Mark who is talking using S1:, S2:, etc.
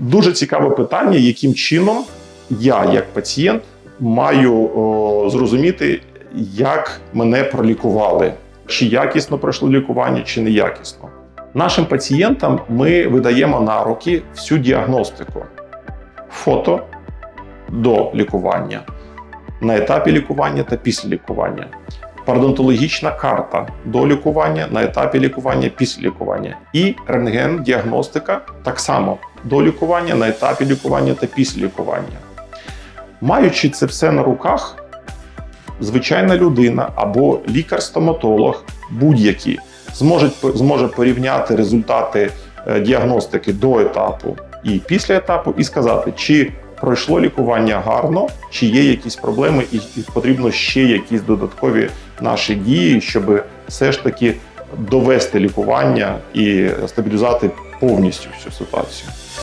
S1: Дуже цікаве питання, яким чином я, як пацієнт, маю о, зрозуміти, як мене пролікували, чи якісно пройшло лікування, чи неякісно. Нашим пацієнтам ми видаємо на руки всю діагностику: фото до лікування, на етапі лікування та після лікування. Парадонтологічна карта до лікування на етапі лікування після лікування і рентген-діагностика так само до лікування на етапі лікування та після лікування. Маючи це все на руках, звичайна людина або лікар-стоматолог будь-який зможе, порівняти результати е, діагностики до етапу і після етапу, і сказати, чи пройшло лікування гарно, чи є якісь проблеми, і потрібно ще якісь додаткові наші дії, щоб все ж таки довести лікування і стабілізувати повністю всю ситуацію.